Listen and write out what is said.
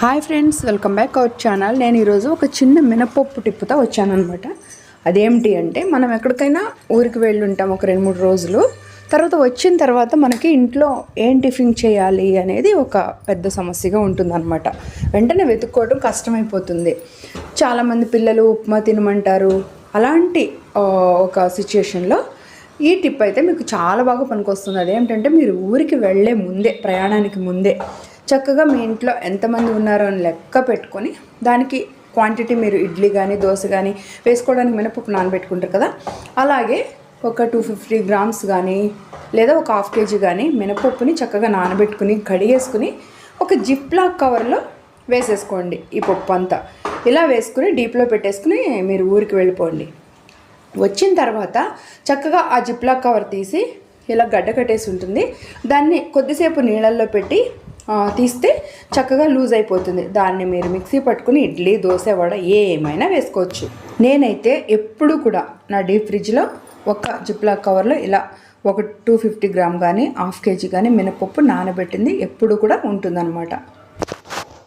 Hi friends welcome back our channel. నేను ఈరోజు ఒక చిన్న మినపప్పు టిప్పుతో వచ్చానమాట అదేమిటి అంటే మనం ఎక్కడికైనా ఊరికి వెళ్ళుంటాం ఒక రెండు మూడు రోజులు. తర్వాత వచ్చిన తర్వాత మనకి ఇంట్లో ఏం టిఫిన్ చేయాలి అనేది ఒక పెద్ద సమస్యగా ఉంటుందన్నమాట. వెంటనే వెతుక్కోవడం కష్టమైపోతుంది. చాలామంది పిల్లలు ఉప్మా తినమంటారు. అలాంటి ఒక సిచ్యుయేషన్లో ఈ టిప్ అయితే మీకు చాలా బాగా పనికొస్తుంది. అదేంటంటే మీరు ఊరికి వెళ్ళే ముందే ప్రయాణానికి ముందే చక్కగా మీ ఇంట్లో ఎంతమంది ఉన్నారో అని లెక్క పెట్టుకొని దానికి క్వాంటిటీ మీరు ఇడ్లీ కానీ దోశ కానీ వేసుకోవడానికి మినపప్పు నానబెట్టుకుంటారు కదా. అలాగే ఒక టూ ఫిఫ్టీ గ్రామ్స్ కానీ లేదా ఒక హాఫ్ కేజీ కానీ మినపప్పుని చక్కగా నానబెట్టుకుని కడిగేసుకుని ఒక జిప్ లాక్ కవర్లో వేసేసుకోండి ఈ పప్పు అంతా. ఇలా వేసుకుని డీప్లో పెట్టేసుకుని మీరు ఊరికి వెళ్ళిపోండి. వచ్చిన తర్వాత చక్కగా ఆ జిప్లాక్ కవర్ తీసి ఇలా గడ్డ కట్టేసి ఉంటుంది. దాన్ని కొద్దిసేపు నీళ్ళల్లో పెట్టి తీస్తే చక్కగా లూజ్ అయిపోతుంది. దాన్ని మీరు మిక్సీ పట్టుకుని ఇడ్లీ దోశ వడ ఏమైనా వేసుకోవచ్చు. నేనైతే ఎప్పుడు కూడా నా డీప్ ఫ్రిడ్జ్లో ఒక జిప్లా కవర్లో ఇలా ఒక టూ ఫిఫ్టీ గ్రామ్ కానీ హాఫ్ కేజీ కానీ మినపప్పు నానబెట్టింది ఎప్పుడు కూడా ఉంటుందన్నమాట.